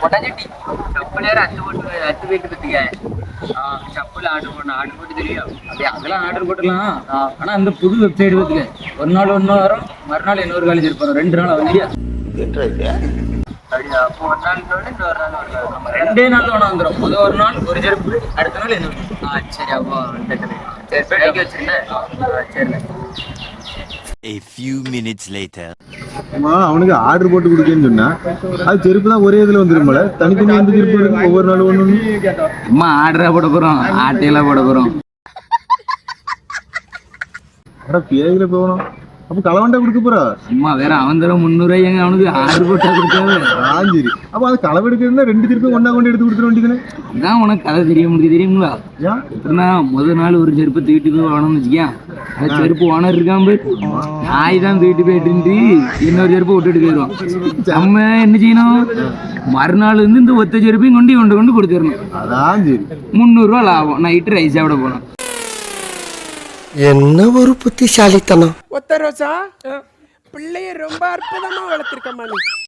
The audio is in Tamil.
பொட்டாச்சட்டி செப்பல் யாரும் அத்து போட்டு அத்து போயிட்டு பத்துக்க செப்பல் ஆர்டர் பண்ண ஆர்டர் போட்டு தெரியும் அப்படியே அதெல்லாம் ஆர்டர் போட்டுக்கலாம் ஆனா அந்த புது வெப்சைட் பார்த்துக்க ஒரு நாள் ஒன்று வரும் மறுநாள் இன்னொரு காலேஜ் இருப்பாரு ரெண்டு நாள் ஆகும் இல்லையா அப்படியா அப்போ ஒரு நாள் இன்னொரு நாள் ஒரு ரெண்டே நாள் ஒன்று வந்துடும் முதல் ஒரு நாள் ஒரு செருப்பு அடுத்த நாள் என்ன ஆ சரி அப்போ டக்குனு. சரி பேக்கி வச்சிருந்தேன் A few minutes later. அவனுக்கு ஆர்டர் போட்டு கொடுக்கேன்னு சொன்னா அது செருப்பு தான் ஒரே இதுல வந்துருமல தனித்தனி எந்த செருப்பு ஒவ்வொரு நாள் ஒண்ணு அம்மா ஆர்டரா போட போறோம். ஆட்டையெல்லாம் போட போறோம். அட பேயில போகணும். அப்ப களவண்டா கொடுக்க போறா? அம்மா வேற அவன் தர முந்நூறுவாய் எங்க அவனுக்கு ஆர்டர் போட்டா கொடுத்தாவே ஆ சரி. அப்ப அது களவு எடுக்கிறதுனா ரெண்டு செருப்பு ஒண்ணா கொண்டு எடுத்து கொடுத்துட வேண்டியதுனே இதான் உனக்கு கதை தெரியும் உங்களுக்கு தெரியுங்களா? ஏன்? எப்படின்னா முத நாள் ஒரு செருப்பு தூக்கிட்டு போய் வாங்கணும்னு வச்சுக்கியா அந்த செருப்பு ஓனர் இருக்கான் போய் நாய் தான் தூக்கிட்டு போயிட்டு இன்னொரு செருப்பு விட்டுட்டு போயிடுவான். நம்ம என்ன செய்யணும்? மறுநாள் வந்து இந்த ஒத்த செருப்பையும் கொண்டு கொண்டு கொண்டு கொடுத்துடணும். அதான் சரி. முந்நூறுரூவா லாபம். நைட்டு ரைஸ் சாப்பிட போனோம் என்ன ஒரு புத்திசாலித்தனம். ஒத்த ரோசா? பிள்ளைய ரொம்ப அற்புதமா வளர்த்திருக்கம்மா நீ